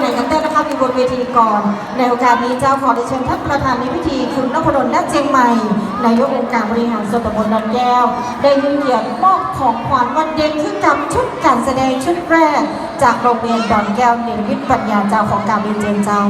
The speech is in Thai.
ไหนกันเต้นนะคะมีบนเวทีก่อน ในโอกาสนี้เจ้าขอได้เชิญท่านประธานในพิธีคุณนพดลณเจียงใหม่นายกองค์การบริหารส่วนตำบลดอนแก้ว ได้ยื่นเกียรติมอบของขวัญวันเด็กขึ้นกับชุดการแสดงชุดแรก จากโรงเรียนดอนแก้วเนรวิทย์ปัญญาเจ้าของการเรียนเจนเจ้า